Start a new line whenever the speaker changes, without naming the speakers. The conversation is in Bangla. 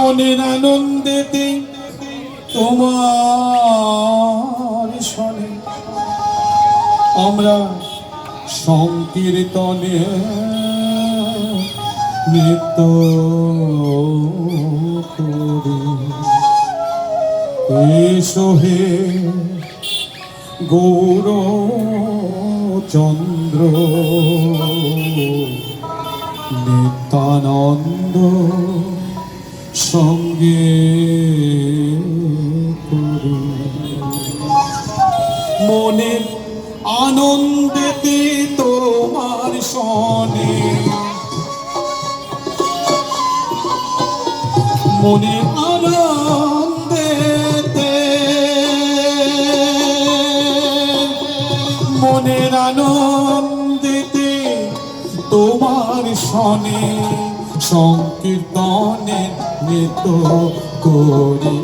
মনের আনন্দেতে তোমার শনে আমরা সংকীর্তনে নৃত্য এসো হে গৌর চন্দ্র নিত্যানন্দ সঙ্গে মনের আনন্দেতে তোমার সনে। মনে আনন্দেতে মনের আনন্দেতে তোমার সনে। সংকীর্তনে নৃত্য করি।